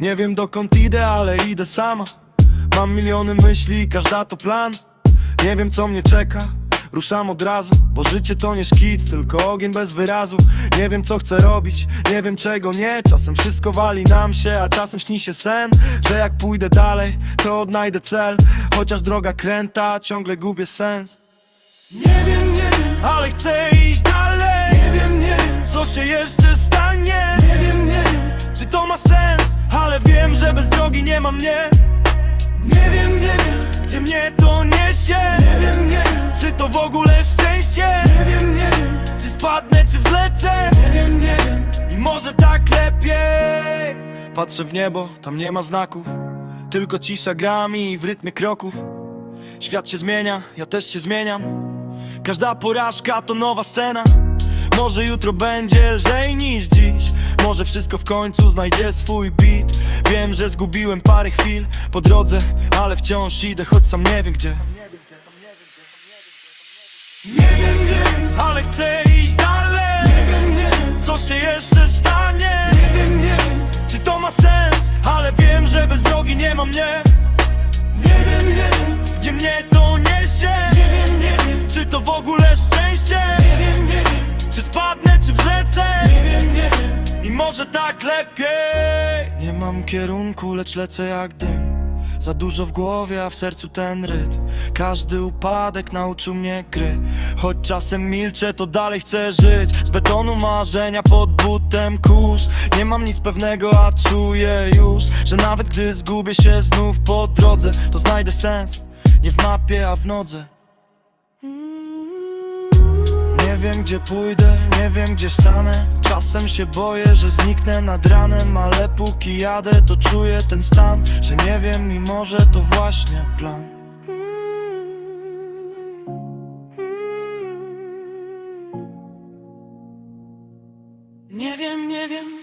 Nie wiem dokąd idę, ale idę sama. Mam miliony myśli, każda to plan. Nie wiem co mnie czeka, ruszam od razu Bo życie to nie szkic, tylko ogień bez wyrazu. Nie wiem co chcę robić, nie wiem czego nie. Czasem wszystko wali nam się, a czasem śni się sen Że jak pójdę dalej, to odnajdę cel. Chociaż droga kręta, ciągle gubię sens Nie wiem, nie wiem, ale chcę iść dalej. Nie wiem, nie wiem, co się jeszcze stanie. Nie wiem, nie wiem, czy to ma sens Ale wiem, że bez drogi nie ma mnie. Nie wiem, nie wiem, gdzie mnie to niesie. Nie wiem, nie wiem, czy to w ogóle szczęście. Nie wiem, nie wiem, czy spadnę, czy wlecę. Nie wiem, nie wiem, i może tak lepiej. Patrzę w niebo, tam nie ma znaków. Tylko cisza gra mi w rytmie kroków. Świat się zmienia, ja też się zmieniam Każda porażka to nowa scena. Może jutro będzie lżej niż dziś. Może wszystko w końcu znajdzie swój beat. Wiem, że zgubiłem parę chwil po drodze Ale wciąż idę, choć sam nie wiem gdzie. Nie wiem, nie wiem, może tak lepiej? Nie mam kierunku, lecz lecę jak dym. Za dużo w głowie, a w sercu ten rytm. Każdy upadek nauczył mnie gry. Choć czasem milczę, to dalej chcę żyć. Z betonu marzenia pod butem kurz. Nie mam nic pewnego, a czuję już Że nawet gdy zgubię się znów po drodze To znajdę sens, nie w mapie, a w nodze. Nie wiem gdzie pójdę, nie wiem gdzie stanę. Czasem się boję, że zniknę nad ranem Ale póki jadę, to czuję ten stan Że nie wiem i może to właśnie plan. Nie wiem, nie wiem.